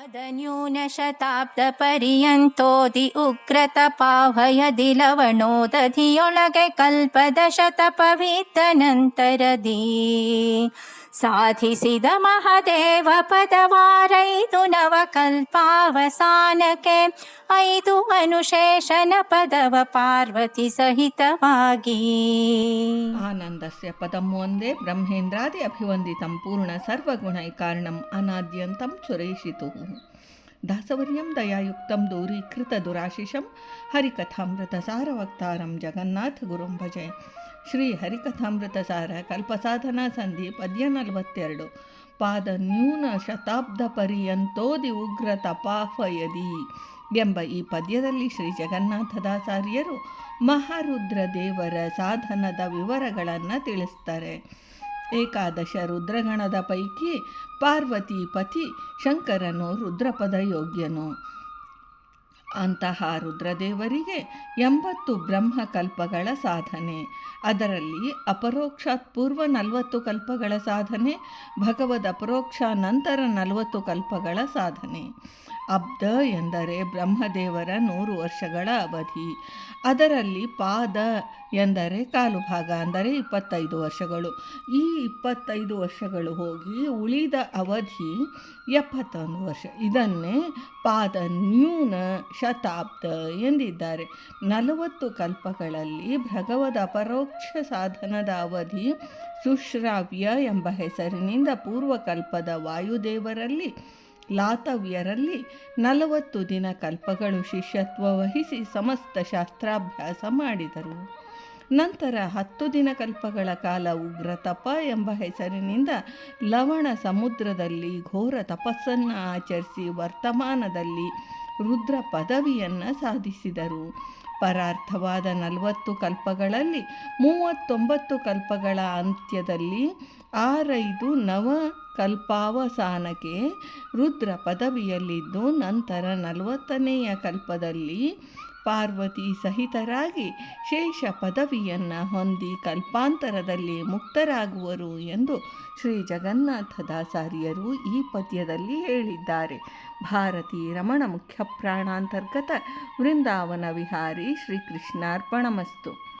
ನ್ಯೂನಶತಾಬ್ದಪರ್ಯಂತೋದಿ ಉಗ್ರತಪಾವಯದಿ ಲವಣೋದಧಿಯೊಳಗೆ ಕಲ್ಪದ ಶತಪವಿದ್ದ ನಂತರದಿ ಸಾಧಿಸಿದ ಮಹದೇವ ಪದವಾರೈದು ನವಕಲ್ಪಾವಸಾನಕ್ಕೆ ಐದು ಅನುಶೇಷನ ಪದವ ಪಾರ್ವತಿ ಸಹಿತವಾಗಿ. ಆನಂದಸ್ಯ ಪದಂ ಒಂದೇ ಬ್ರಹ್ಮೇಂದ್ರಾದಿ ಅಭಿವಂದಿತಂ ಪೂರ್ಣ ಸರ್ವಗುಣೈಕಾರಣಂ ಅನಾದ್ಯಂತಂ ಚುರೇಷಿತು ದಾಸವರ್ಯಂ ದಯಾಯುಕ್ತಂ ದೂರೀಕೃತ ದುರಾಶಿಷಂ ಸಾರವಕ್ತಾರಂ ಜಗನ್ನಾಥ ಗುರುಂ ಭಜೆ. ಶ್ರೀ ಹರಿಕಥಾಮೃತ ಸಾರ ಕಲ್ಪಸಾಧನಾ ಸಂಧಿ ಪದ್ಯ ನಲವತ್ತೆರಡು. ಪಾದ ನ್ಯೂನ ಶತಾಬ್ದ ಪರ್ಯಂತೋದಿ ಉಗ್ರ ತಪಾಫಯದಿ. ಎಂಬ ಈ ಪದ್ಯದಲ್ಲಿ ಶ್ರೀ ಜಗನ್ನಾಥದಾಚಾರ್ಯರು ಮಹಾರುದ್ರ ದೇವರ ಸಾಧನದ ವಿವರಗಳನ್ನು ತಿಳಿಸ್ತಾರೆ. ಏಕಾದಶ ರುದ್ರಗಣದ ಪೈಕಿ ಪಾರ್ವತಿ ಪತಿ ಶಂಕರನು ರುದ್ರಪದ ಯೋಗ್ಯನು. ಅಂತಹ ರುದ್ರದೇವರಿಗೆ ಎಂಬತ್ತು ಬ್ರಹ್ಮಕಲ್ಪಗಳ ಸಾಧನೆ. ಅದರಲ್ಲಿ ಅಪರೋಕ್ಷಾತ್ ಪೂರ್ವ ನಲವತ್ತು ಕಲ್ಪಗಳ ಸಾಧನೆ, ಭಗವದ್ ಅಪರೋಕ್ಷ ನಂತರ ನಲವತ್ತು ಕಲ್ಪಗಳ ಸಾಧನೆ. ಅಬ್ದ ಎಂದರೆ ಬ್ರಹ್ಮದೇವರ ನೂರು ವರ್ಷಗಳ ಅವಧಿ. ಅದರಲ್ಲಿ ಪಾದ ಎಂದರೆ ಕಾಲು ಭಾಗ, ಅಂದರೆ ಇಪ್ಪತ್ತೈದು ವರ್ಷಗಳು. ಈ ಇಪ್ಪತ್ತೈದು ವರ್ಷಗಳು ಹೋಗಿ ಉಳಿದ ಅವಧಿ ಎಪ್ಪತ್ತೊಂದು ವರ್ಷ. ಇದನ್ನೇ ಪಾದ ನ್ಯೂನ ಶತಾಬ್ದ ಎಂದಿದ್ದಾರೆ. ನಲವತ್ತು ಕಲ್ಪಗಳಲ್ಲಿ ಭಗವದ ಅಪರೋಕ್ಷ ಸಾಧನದ ಅವಧಿ ಸುಶ್ರಾವ್ಯ ಎಂಬ ಹೆಸರಿನಿಂದ ಪೂರ್ವಕಲ್ಪದ ವಾಯುದೇವರಲ್ಲಿ ಲಾತವ್ಯರಲ್ಲಿ ನಲವತ್ತು ದಿನ ಕಲ್ಪಗಳು ಶಿಷ್ಯತ್ವ ವಹಿಸಿ ಸಮಸ್ತ ಶಾಸ್ತ್ರಾಭ್ಯಾಸ ಮಾಡಿದರು. ನಂತರ ಹತ್ತು ದಿನ ಕಲ್ಪಗಳ ಕಾಲ ಉಗ್ರ ತಪ ಎಂಬ ಹೆಸರಿನಿಂದ ಲವಣ ಸಮುದ್ರದಲ್ಲಿ ಘೋರ ತಪಸ್ಸನ್ನು ಆಚರಿಸಿ ವರ್ತಮಾನದಲ್ಲಿ ರುದ್ರ ಪದವಿಯನ್ನು ಸಾಧಿಸಿದರು. ಪರಾರ್ಥವಾದ ನಲವತ್ತು ಕಲ್ಪಗಳಲ್ಲಿ ಮೂವತ್ತೊಂಬತ್ತು ಕಲ್ಪಗಳ ಅಂತ್ಯದಲ್ಲಿ ಆರೈದು ನವ ಕಲ್ಪಾವಸಾನಕ್ಕೆ ರುದ್ರ ಪದವಿಯಲ್ಲಿದ್ದು ನಂತರ ನಲವತ್ತನೆಯ ಕಲ್ಪದಲ್ಲಿ ಪಾರ್ವತಿ ಸಹಿತರಾಗಿ ಶೇಷ ಪದವಿಯನ್ನು ಹೊಂದಿ ಕಲ್ಪಾಂತರದಲ್ಲಿ ಮುಕ್ತರಾಗುವರು ಎಂದು ಶ್ರೀ ಜಗನ್ನಾಥದಾಚಾರ್ಯರು ಈ ಪದ್ಯದಲ್ಲಿ ಹೇಳಿದ್ದಾರೆ. ಭಾರತಿ ರಮಣ ಮುಖ್ಯ ಪ್ರಾಣಾಂತರ್ಗತ ವೃಂದಾವನ ವಿಹಾರಿ ಶ್ರೀಕೃಷ್ಣಾರ್ಪಣಮಸ್ತು.